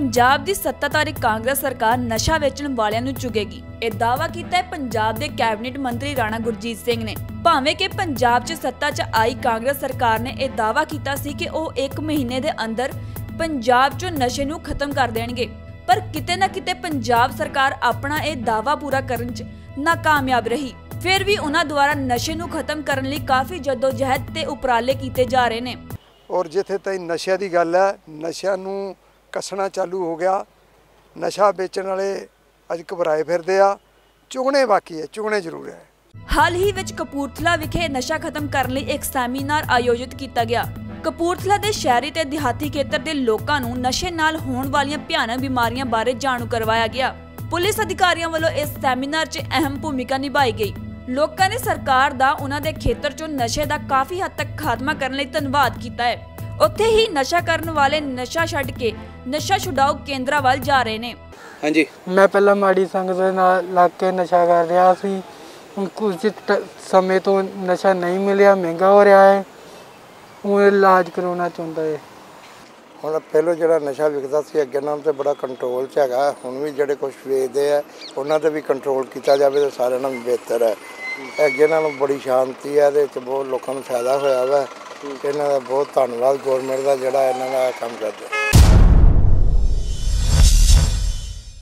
ਪੰਜਾਬ ਦੀ ਸੱਤਾਧਾਰੀ ਕਾਂਗਰਸ ਸਰਕਾਰ ਨਸ਼ਾ ਵੇਚਣ ਵਾਲਿਆਂ ਨੂੰ ਚੁਗੇਗੀ। ਇਹ ਦਾਅਵਾ ਕੀਤਾ ਹੈ ਪੰਜਾਬ ਦੇ ਕੈਬਨਿਟ ਮੰਤਰੀ ਰਾਣਾ ਗੁਰਜੀਤ ਸਿੰਘ ਨੇ। ਭਾਵੇਂ ਕਿ ਪੰਜਾਬ 'ਚ ਸੱਤਾ 'ਚ ਆਈ ਕਾਂਗਰਸ ਸਰਕਾਰ ਨੇ ਇਹ ਦਾਅਵਾ ਕੀਤਾ ਸੀ ਕਿ ਉਹ 1 ਮਹੀਨੇ ਦੇ ਅੰਦਰ ਪੰਜਾਬ 'ਚੋਂ ਨਸ਼ੇ ਨੂੰ ਖਤਮ ਕਰ ਦੇਣਗੇ। ਪਰ ਕਿਤੇ ਨਾ ਕਿਤੇ ਪੰਜਾਬ ਸਰਕਾਰ ਆਪਣਾ ਇਹ ਦਾਅਵਾ ਪੂਰਾ ਕਰਨ 'ਚ ਨਾਕਾਮਯਾਬ ਰਹੀ। ਫਿਰ ਵੀ ਉਹਨਾਂ ਦੁਆਰਾ ਨਸ਼ੇ ਨੂੰ ਖਤਮ ਕਰਨ ਲਈ ਕਾਫੀ ਜਦੋਜਹਿਦ ਤੇ ਉਪਰਾਲੇ ਕੀਤੇ ਜਾ ਰਹੇ ਨੇ। ਔਰ ਜਿੱਥੇ ਤਾਈਂ ਨਸ਼ਿਆਂ ਦੀ ਗੱਲ ਹੈ, ਨਸ਼ਿਆਂ ਨੂੰ ਕੱਸਣਾ ਚਾਲੂ ਹੋ ਗਿਆ। ਨਸ਼ਾ ਵੇਚਣ ਵਾਲੇ ਅੱਜ ਘਬਰਾਏ ਫਿਰਦੇ ਆ। ਚੁਗਣੇ ਬਾਕੀ ਹੈ, ਚੁਗਣੇ ਜ਼ਰੂਰ ਹੈ। ਹਾਲ ਹੀ ਵਿੱਚ ਕਪੂਰਥਲਾ ਵਿਖੇ ਨਸ਼ਾ ਖਤਮ ਕਰਨ ਲਈ ਇੱਕ ਸੈਮੀਨਾਰ ਆਯੋਜਿਤ ਕੀਤਾ ਗਿਆ। ਕਪੂਰਥਲਾ ਦੇ ਸ਼ਹਿਰੀ ਤੇ ਦਿਹਾਤੀ ਖੇਤਰ ਦੇ ਲੋਕਾਂ ਨੂੰ ਨਸ਼ੇ ਨਾਲ ਹੋਣ ਵਾਲੀਆਂ ਭਿਆਨਕ ਬਿਮਾਰੀਆਂ ਬਾਰੇ ਜਾਣੂ ਕਰਵਾਇਆ ਗਿਆ। ਪੁਲਿਸ ਅਧਿਕਾਰੀਆਂ ਵੱਲੋਂ ਇਸ ਸੈਮੀਨਾਰ 'ਚ ਅਹਿਮ ਭੂਮਿਕਾ ਨਿਭਾਈ ਗਈ। ਲੋਕਾਂ ਨੇ ਸਰਕਾਰ ਦਾ ਉਹਨਾਂ ਦੇ ਖੇਤਰ 'ਚੋਂ ਨਸ਼ੇ ਦਾ ਕਾਫੀ ਹੱਦ ਤੱਕ ਖਾਤਮਾ ਕਰਨ ਲਈ ਧੰਨਵਾਦ ਕੀਤਾ ਹੈ। ਉੱਥੇ ਹੀ ਨਸ਼ਾ ਕਰਨ ਵਾਲੇ ਨਸ਼ਾ ਛੱਡ ਕੇ ਨਸ਼ਾ ਛੁਡਾਊ ਕੇਂਦਰਾਂ ਵੱਲ ਜਾ ਰਹੇ ਨੇ। ਹਾਂਜੀ। ਮੈਂ ਪਹਿਲਾਂ ਮਾੜੀ ਸੰਗਤ ਦੇ ਨਾਲ ਲੱਗ ਕੇ ਨਸ਼ਾ ਕਰ ਰਿਹਾ ਸੀ। ਹੁਣ ਕੁਝ ਸਮੇਂ ਤੋਂ ਨਸ਼ਾ ਨਹੀਂ ਮਿਲਿਆ ਮਹਿੰਗਾ ਹੋ ਰਿਹਾ ਹੈ। ਹੁਣ ਇਲਾਜ ਕਰਾਉਣਾ ਚਾਹੁੰਦਾ ਹੈ। ਹੁਣ ਪਹਿਲੋਂ ਜਿਹੜਾ ਨਸ਼ਾ ਵਿਕਦਾ ਸੀ ਅੱਗੇ ਨਾਲੋਂ ਤੇ ਬੜਾ ਕੰਟਰੋਲ 'ਚ ਹੈਗਾ। ਹੁਣ ਵੀ ਜਿਹੜੇ ਕੁਝ ਵੇਚਦੇ ਆ ਉਹਨਾਂ ਤੇ ਵੀ ਕੰਟਰੋਲ ਕੀਤਾ ਜਾਵੇ ਤਾਂ ਸਾਰਿਆਂ ਨਾਲੋਂ ਬਿਹਤਰ ਹੈ। ਅੱਗੇ ਨਾਲੋਂ ਬੜੀ ਸ਼ਾਂਤੀ ਹੈ ਇਹਦੇ 'ਚ ਬਹੁਤ ਲੋਕਾਂ ਨੂੰ ਫਾਇਦਾ ਹੋਇਆ ਵਾ। ਇਹਨਾਂ ਦਾ ਬਹੁਤ ਧੰਨਵਾਦ। ਗਵਰਨਮੈਂਟ ਦਾ ਜਿਹੜਾ ਇਹਨਾਂ ਦਾ ਕੰਮ ਕਰਦਾ